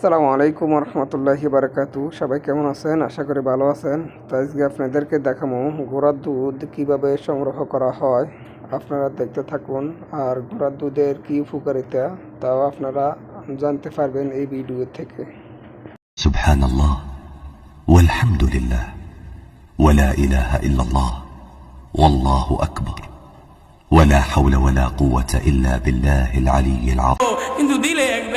আসসালামু আলাইকুম রহমতুল্লাহি বারাকাতু সবাই কেমন আছেন আশা করি ভালো আছেন তো আজকে আপনাদেরকে দেখাবো ঘোড়ার দুধ কিভাবে সংগ্রহ করা হয় আপনারা দেখতে থাকুন আর ঘোড়ার দুধের কি উপকারিতা তাও আপনারা জানতে পারবেন এই ভিডিও থেকে سبحان الله والحمد لله ولا اله الا الله والله اكبر ولا حول ولا قوه الا بالله العلي العظيم কিন্তু দিলে এক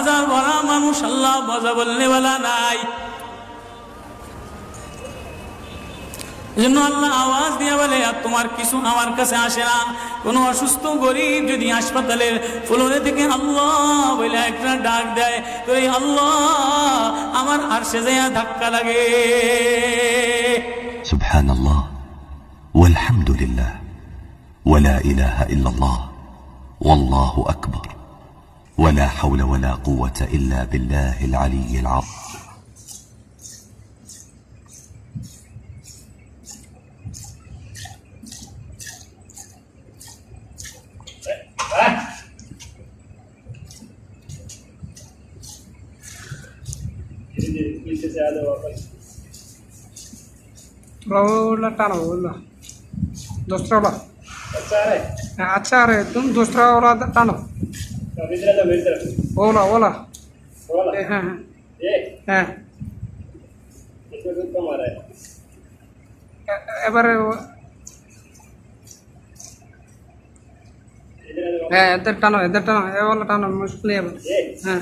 বাজার ভরা মানুষ আল্লাহ মজা বললে বলা নাই এজন্য আল্লাহ আওয়াজ দিয়ে বলে আর তোমার কিছু আমার কাছে আসে না কোনো অসুস্থ গরিব যদি হাসপাতালের ফ্লোরে থেকে আল্লাহ বলে একটা ডাক দেয় তো এই আল্লাহ আমার আর সে যায় ধাক্কা লাগে سبحان الله والحمد لله ولا اله الا الله والله اكبر ولا حول ولا قوة إلا بالله العلي العظيم. टाना बोलला दुसरा لا अच्छा रे एकदम दुसरा वाला टाणव হ্যাঁ হ্যাঁ হ্যাঁ এবারে হ্যাঁ এদের টানো এদের টানো এ বলো টানো মুশকিল এবার হ্যাঁ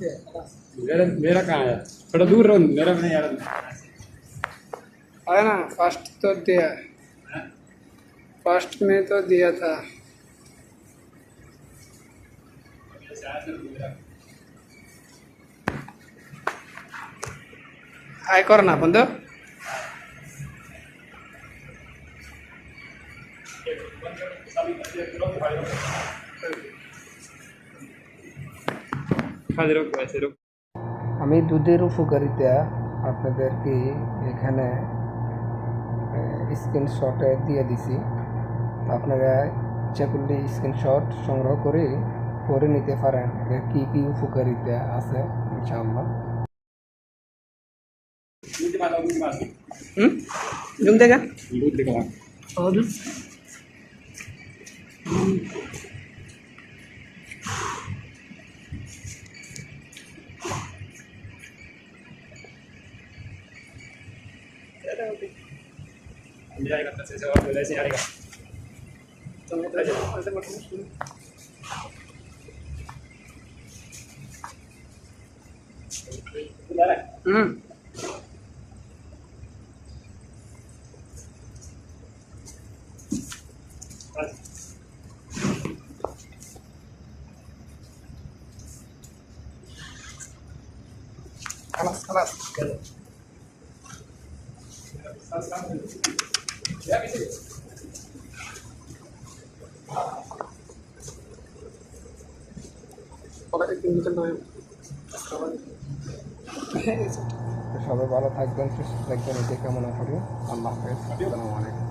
मेरा मेरा कहाँ है? थोड़ा दूर रहो मेरा नहीं यार। आया ना फ़र्स्ट तो दिया। हाँ? फ़र्स्ट में तो दिया था। आय करो ना बंदो Thank you. আমি দুধের উপকারিতা আপনাদেরকে এখানে স্ক্রিনশটে দিয়ে দিছি। আপনারা ইচ্ছা করলে স্ক্রিনশট সংগ্রহ করে করে নিতে পারেন। এর কী কী উপকারিতা আছে ইনশাআল্লাহ। た大事にありがとう。大丈夫。うん話す話す。সবাই ভালো থাকবেন সুস্থ থাকবেন এটাই কামনা করি আল্লাহ হাফেজ আসসালামু আলাইকুম।